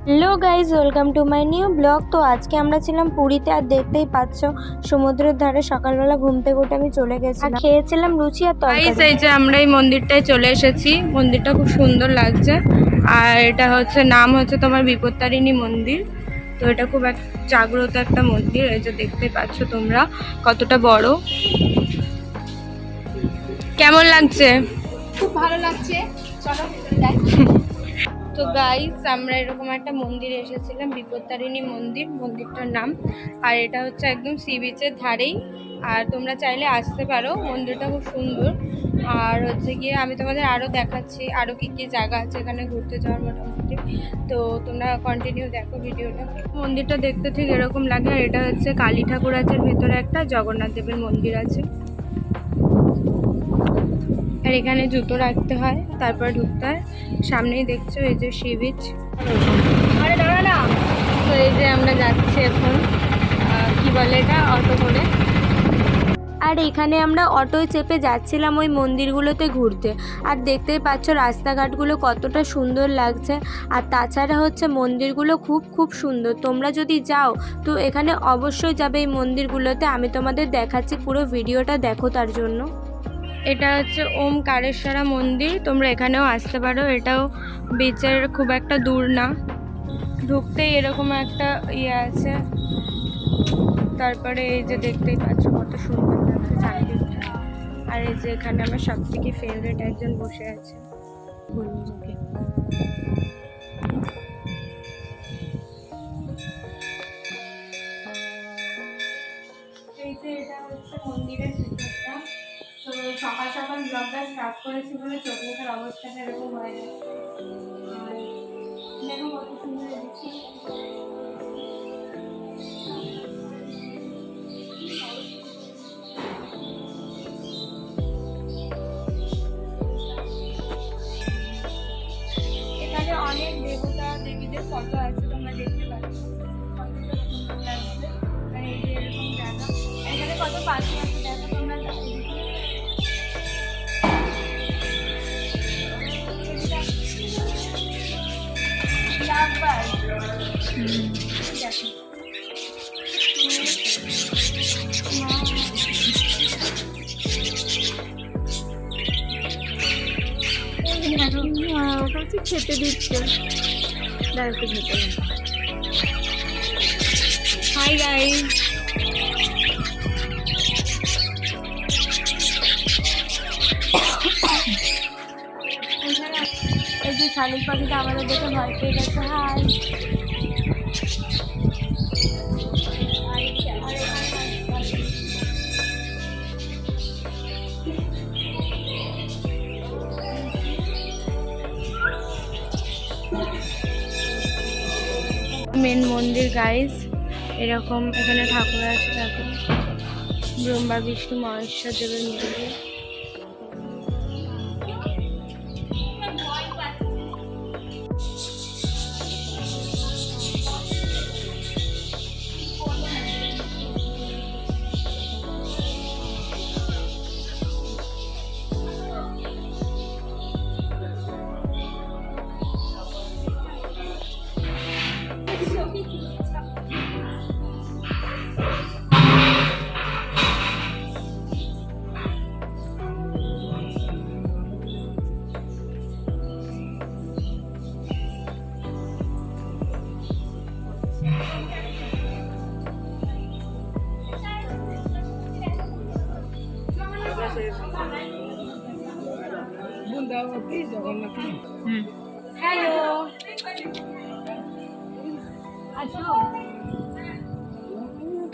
Hello guys welcome to my new blog. তো আজকে আমরা ছিলাম পুরীতে আর দেখতেই পাচ্ছ সমুদ্রের ধারে সকালবেলা ঘুম থেকে উঠে আমি চলে গেছি আর খেয়েছিলাম লুচি আর গাইস তরকারি এই যে আমরা এই মন্দিরটায় চলে এসেছি। মন্দিরটা খুব সুন্দর লাগছে। আর এটা হচ্ছে নাম হচ্ছে তোমার বিপত্তারিণী মন্দির। তো এটা খুব এক জাগ্রত একটা মন্দির। এই যে দেখতে পাচ্ছ তোমরা কতটা বড়। কেমন লাগছে? খুব ভালো লাগছে। চলো ভিতরে যাই তো গাইস আমরা এরকম একটা মন্দিরে এসেছিলাম, বিপত্তারিণী মন্দির, মন্দিরটার নাম। আর এটা হচ্ছে একদম সি বিচের ধারেই। আর তোমরা চাইলে আসতে পারো, মন্দিরটা খুব সুন্দর। আর হচ্ছে গিয়ে আমি তোমাদের আরও দেখাচ্ছি আরও কী কী জায়গা আছে এখানে ঘুরতে যাওয়ার মোটামুটি। তো তোমরা কন্টিনিউ দেখো ভিডিওটা। মন্দিরটা দেখতে ঠিক এরকম লাগে, আর এটা হচ্ছে কালী ঠাকুর আছে, ভেতরে একটা জগন্নাথ দেবের মন্দির আছে। আর এখানে জুতো রাখতে হয়, তারপর ঢুকতে হয়। সামনেই দেখছ এই যে সি বিচ। আরে দাঁড়া না। তো এই যে আমরা যাচ্ছি এখন কি বলে এটা? অটো করে। আর এখানে আমরা অটোয় চেপে যাচ্ছিলাম ওই মন্দিরগুলোতে ঘুরতে। আর দেখতেই পাচ্ছ রাস্তাঘাটগুলো কতটা সুন্দর লাগছে। আর তাছাড়া হচ্ছে মন্দিরগুলো খুব খুব সুন্দর। তোমরা যদি যাও, তো এখানে অবশ্যই যাবে এই মন্দিরগুলোতে। আমি তোমাদের দেখাচ্ছি, পুরো ভিডিওটা দেখো তার জন্য। এটা হচ্ছে ওম কারেশ্বরা মন্দির। তোমরা এখানেও আসতে পারো। এটাও বিচের খুব একটা দূর না। ঢুকতেই এরকম একটা ইয়ে আছে। তারপরে এই যে দেখতেই পাচ্ছ কত সুন্দর লাগছে চারিদিকটা। আর এই যে এখানে আমার সব থেকে ফেভারিট একজন বসে আছে। এটা হচ্ছে মন্দিরের ভিতরটা তো সকাল সকাল ব্লগটা স্টার্ট করেছি বলে চোখ মুখের অবস্থাটা এরকম হয়ে গেছে। কত এখানে অনেক দেবতা দেবীদের ফটো আছে, তোমরা দেখতে পাচ্ছ। কতটা সুন্দর লাগছে। এই যে এরকম জায়গা। এখানে কত পাখি আছে? খেতে দিচ্ছে দাঁড়াতে খেতে হাই গাইস এই যে শালিক পাখিটা আমাদের দেখে ভয় পেয়ে গেছে। হাই মেন মন্দির গাইস এরকম এখানে ঠাকুর আছে ঠাকুর। ব্রহ্মা বিষ্ণু মহেশ্বর দেবের মন্দির। হ্যালো আসো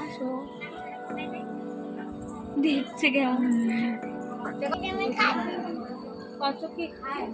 আসো দিচ্ছে কেমন কত খায়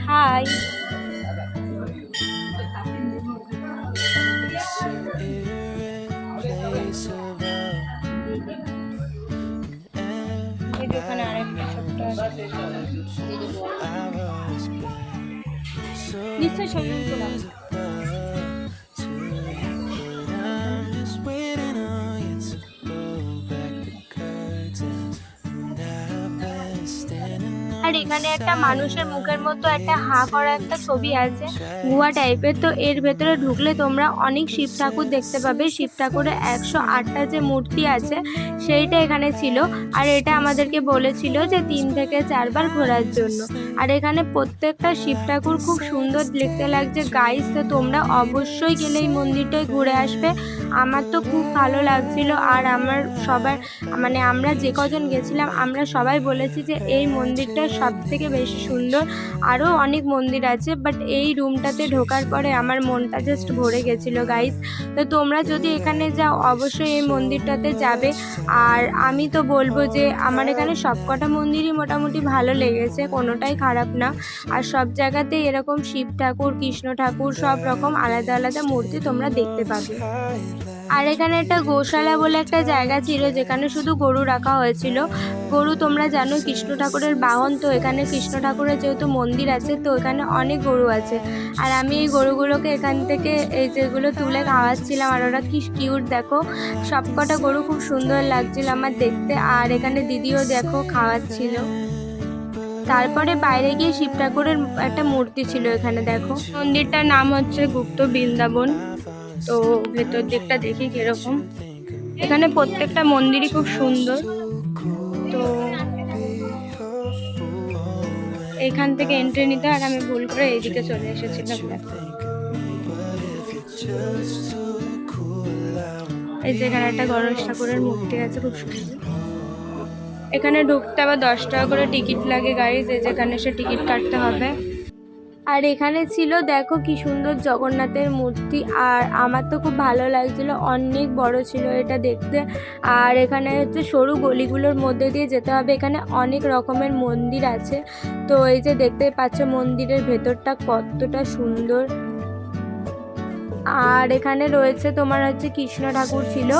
এই নিশ্চয়ই ছবি তোলা আর এখানে একটা মানুষের মুখের মতো একটা হা করা একটা ছবি আছে, গুহা টাইপের তো এর ভেতরে ঢুকলে তোমরা অনেক শিব ঠাকুর দেখতে পাবে। শিব ঠাকুরের একশো আটটা যে মূর্তি আছে, সেইটা এখানে ছিল। আর এটা আমাদেরকে বলেছিল যে তিন থেকে চারবার ঘোরার জন্য। আর এখানে প্রত্যেকটা শিব ঠাকুর খুব সুন্দর দেখতে লাগছে। গাইস তো তোমরা অবশ্যই গেলে এই মন্দিরটায় ঘুরে আসবে। আমার তো খুব ভালো লাগছিল। আর আমার সবার মানে আমরা যে কজন গেছিলাম, আমরা সবাই বলেছি যে এই মন্দিরটা সব থেকে বেশি সুন্দর। আরও অনেক মন্দির আছে বাট এই রুমটাতে ঢোকার পরে আমার মনটা জাস্ট ভরে গেছিল গাইস তো তোমরা যদি এখানে যাও, অবশ্যই এই মন্দিরটাতে যাবে। আর আমি তো বলব যে, আমার এখানে সবকটা মন্দিরই মোটামুটি ভালো লেগেছে, কোনোটাই খারাপ না। আর সব জায়গাতেই এরকম শিব ঠাকুর, কৃষ্ণ ঠাকুর, সব রকম আলাদা আলাদা মূর্তি তোমরা দেখতে পাবে। আর এখানে একটা গোশালা বলে একটা জায়গা ছিল যেখানে শুধু গরু রাখা হয়েছিল। গরু তোমরা জানো কৃষ্ণ ঠাকুরের বাহন, তো এখানে কৃষ্ণ ঠাকুরের যেহেতু মন্দির আছে, তো এখানে অনেক গরু আছে। আর আমি এই গরুগুলোকে এখান থেকে এই যেগুলো তুলে খাওয়াচ্ছিলাম, আর ওরা কি কিউট দেখো। সবকটা গরু খুব সুন্দর লাগছিল আমার দেখতে, আর এখানে দিদিও দেখো খাওয়াচ্ছিল। তারপরে বাইরে গিয়ে শিব ঠাকুরের একটা মূর্তি ছিল এখানে দেখো। মন্দিরটার নাম হচ্ছে গুপ্ত বৃন্দাবন। তো ভেতর দিকটা দেখি কীরকম। এখানে প্রত্যেকটা মন্দিরই খুব সুন্দর। তো এখান থেকে এন্ট্রি নিতে আর আমি ভুল করে এইদিকে চলে এসেছিলাম। এই যে এখানে একটা গণেশ ঠাকুরের মূর্তি আছে, খুব সুন্দর। এখানে ঢুকতে আবার দশ টাকা করে টিকিট লাগে গাড়ি যে যেখানে সে টিকিট কাটতে হবে। আর এখানে ছিল, দেখো কি সুন্দর জগন্নাথের মূর্তি। আর আমার তো খুব ভালো লাগছিল, অনেক বড় ছিল এটা দেখতে। আর এখানে হচ্ছে সরু গলিগুলোর মধ্যে দিয়ে যেতে হবে। এখানে অনেক রকমের মন্দির আছে। তো এই যে দেখতে পাচ্ছ মন্দিরের ভেতরটা কতটা সুন্দর। আর এখানে রয়েছে তোমার হচ্ছে কৃষ্ণ ঠাকুর ছিল,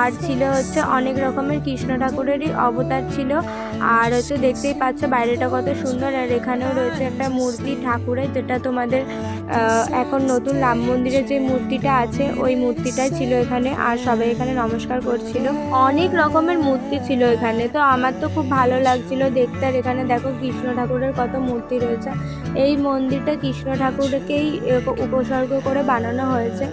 আর ছিল হচ্ছে অনেক রকমের কৃষ্ণ ঠাকুরেরই অবতার ছিল। আর হচ্ছে দেখতেই পাচ্ছ বাইরেটা কত সুন্দর, আর এখানেও রয়েছে একটা মূর্তি ঠাকুরের, যেটা তোমাদের এখন নতুন রাম মন্দিরে যে মূর্তিটা আছে, ওই মূর্তিটাই ছিল এখানে, আর সবাই এখানে নমস্কার করছিল। অনেক রকমের মূর্তি ছিল এখানে, তো আমার তো খুব ভালো লাগছিল দেখতে, আর এখানে দেখো কৃষ্ণ ঠাকুরের কত মূর্তি রয়েছে। এই মন্দিরটা কৃষ্ণ ঠাকুরকেই উপসর্গ করে বানানো হয়েছে।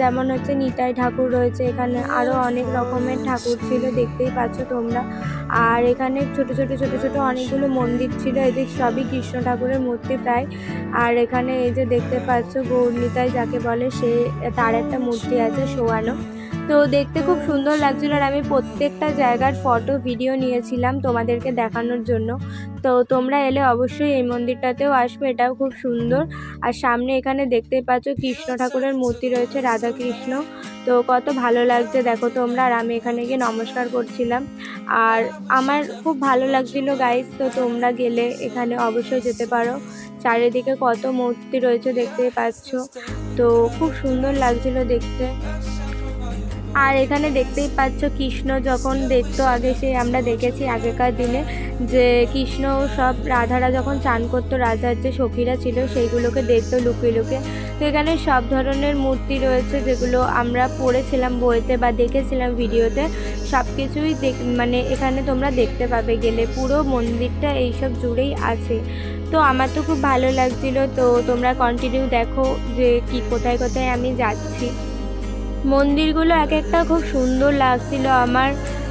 যেমন হচ্ছে নিতাই ঠাকুর রয়েছে, এখানে আরও অনেক রকমের ঠাকুর ছিল, দেখতেই পাচ্ছ তোমরা। আর এখানে ছোট ছোট ছোট ছোট অনেকগুলো মন্দির ছিল, এদের সবই কৃষ্ণ ঠাকুরের মূর্তি প্রায়। আর এখানে এই যে দেখতে পাচ্ছ গৌর নিতাই যাকে বলে, সে তার একটা মূর্তি আছে, শোয়ানো। তো দেখতে খুব সুন্দর লাগছিল আর আমি প্রত্যেকটা জায়গার ফটো ভিডিও নিয়েছিলাম তোমাদেরকে দেখানোর জন্য। তো তোমরা এলে অবশ্যই এই মন্দিরটাতেও আসবে, এটাও খুব সুন্দর। আর সামনে এখানে দেখতে পাচ্ছ কৃষ্ণ ঠাকুরের মূর্তি রয়েছে রাধা কৃষ্ণ তো কত ভালো লাগছে, দেখো তোমরা। আর আমি এখানে গিয়ে নমস্কার করছিলাম। আর আমার খুব ভালো লাগছিল গাইস তো তোমরা গেলে এখানে অবশ্যই যেতে পারো। চারিদিকে কত মূর্তি রয়েছে দেখতেই পাচ্ছ। তো খুব সুন্দর লাগছিল দেখতে। আর এখানে দেখতেই পাচ্ছ কৃষ্ণ যখন দেখতো আগে সে, আমরা দেখেছি আগেকার দিনে যে কৃষ্ণ সব রাধারা যখন চান করতো, রাজার যে সখীরা ছিল সেইগুলোকে দেখতো লুকিয়ে লুকিয়ে। তো এখানে সব ধরনের মূর্তি রয়েছে যেগুলো আমরা পড়েছিলাম বইতে বা দেখেছিলাম ভিডিওতে। সব কিছুই দেখ মানে এখানে তোমরা দেখতে পাবে গেলে পুরো মন্দিরটা এইসব জুড়েই আছে। তো আমার তো খুব ভালো লাগছিল, তো তোমরা কন্টিনিউ দেখো যে কি কোথায় কোথায় আমি যাচ্ছি। মন্দিরগুলো এক একটা খুব সুন্দর লাগছিল আমার।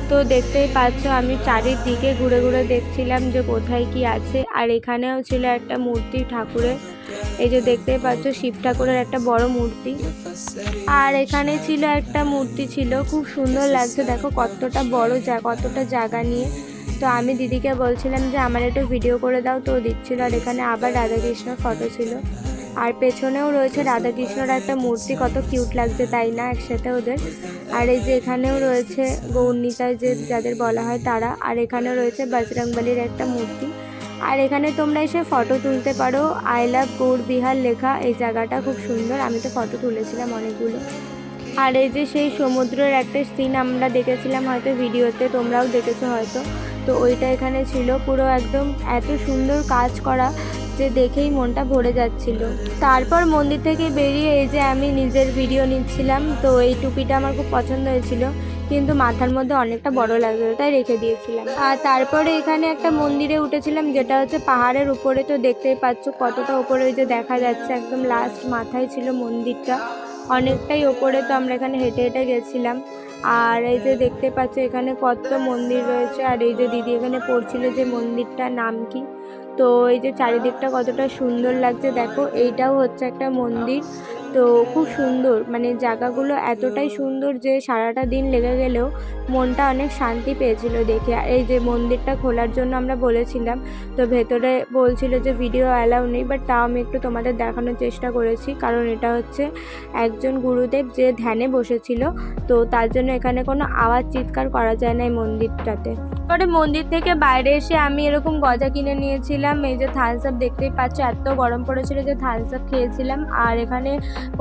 তো দেখতেই পাচ্ছ, আমি চারিদিকে ঘুরে ঘুরে দেখছিলাম যে কোথায় কি আছে। আর এখানেও ছিল একটা মূর্তি ঠাকুরের। এই যে দেখতেই পাচ্ছ, শিব ঠাকুরের একটা বড় মূর্তি। আর এখানে ছিল একটা মূর্তি ছিল, খুব সুন্দর লাগছে। দেখো কতটা বড় যা কতটা জায়গা নিয়ে। তো আমি দিদিকে বলছিলাম যে, আমার একটু ভিডিও করে দাও। তো দিচ্ছিল আর এখানে আবার রাধাকৃষ্ণর ফটো ছিল। আর পেছনেও রয়েছে রাধাকৃষ্ণর একটা মূর্তি, কত কিউট লাগছে তাই না একসাথে ওদের? আর এই যে এখানেও রয়েছে গৌর্ণিতা যে যাদের বলা হয় তারা, আর এখানেও রয়েছে বজরংবলির একটা মূর্তি। আর এখানে তোমরা এসে ফটো তুলতে পারো আই লাভ গৌর বিহার লেখা, এই জায়গাটা খুব সুন্দর, আমি তো ফটো তুলেছিলাম অনেকগুলো। আর এই যে সেই সমুদ্রের একটা সিন আমরা দেখেছিলাম হয়তো ভিডিওতে, তোমরাও দেখেছ হয়তো। তো ওইটা এখানে ছিল, পুরো একদম এত সুন্দর কাজ করা যে দেখেই মনটা ভরে যাচ্ছিল। তারপর মন্দির থেকে বেরিয়ে এই যে আমি নিজের ভিডিও নিচ্ছিলাম, তো এই টুপিটা আমার খুব পছন্দ হয়েছিল, কিন্তু মাথার মধ্যে অনেকটা বড় লাগছিল তাই রেখে দিয়েছিলাম। আর তারপরে এখানে একটা মন্দিরে উঠেছিলাম, যেটা হচ্ছে পাহাড়ের উপরে, তো দেখতেই পাচ্ছ কতটা উপরে ওই যে দেখা যাচ্ছে, একদম লাস্ট মাথায় ছিল মন্দিরটা। অনেকটাই ওপরে তো আমরা এখানে হেঁটে হেঁটে গেছিলাম। আর এই যে দেখতে পাচ্ছ এখানে কত মন্দির রয়েছে, আর এই যে দিদি এখানে পড়ছিল যে মন্দিরটার নাম কি। তো এই যে চারিদিকটা কতটা সুন্দর লাগছে, দেখো এইটাও হচ্ছে একটা মন্দির। তো খুব সুন্দর মানে জায়গাগুলো এতটাই সুন্দর যে সারাটা দিন লেগে গেলেও মনটা অনেক শান্তি পেয়েছিল দেখে। আর এই যে মন্দিরটা খোলার জন্য আমরা বলেছিলাম, তো ভেতরে বলছিল যে ভিডিও অ্যালাউ নেই বাট তাও আমি একটু তোমাদের দেখানোর চেষ্টা করেছি। কারণ এটা হচ্ছে একজন গুরুদেব যে ধ্যানে বসেছিল, তো তার জন্য এখানে কোনো আওয়াজ চিৎকার করা যায় না এই মন্দিরটাতে। পরে মন্দির থেকে বাইরে এসে আমি এরকম গজা কিনে নিয়েছিলাম। এই যে থামস আপ দেখতেই পাচ্ছ, এত গরম পড়েছিল যে থামস আপ খেয়েছিলাম। আর এখানে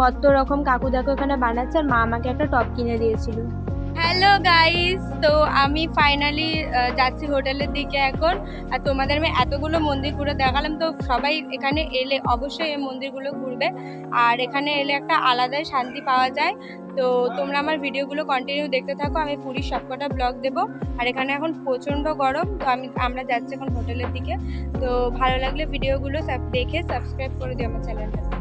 কত রকম কাকু দেখো এখানে বানাচ্ছে, আর মা আমাকে একটা টপ কিনে দিয়েছিল। হ্যালো গাইস তো আমি ফাইনালি যাচ্ছি হোটেলের দিকে এখন। আর তোমাদের আমি এতগুলো মন্দির ঘুরে দেখালাম, তো সবাই এখানে এলে অবশ্যই এই মন্দিরগুলো ঘুরবে। আর এখানে এলে একটা আলাদাই শান্তি পাওয়া যায়। তো তোমরা আমার ভিডিওগুলো কন্টিনিউ দেখতে থাকো, আমি পুরীর সবকটা ব্লগ দেবো। আর এখানে এখন প্রচণ্ড গরম, তো আমি, আমরা যাচ্ছি এখন হোটেলের দিকে। তো ভালো লাগলে ভিডিওগুলো সব দেখে সাবস্ক্রাইব করে দিও আমার চ্যানেলটা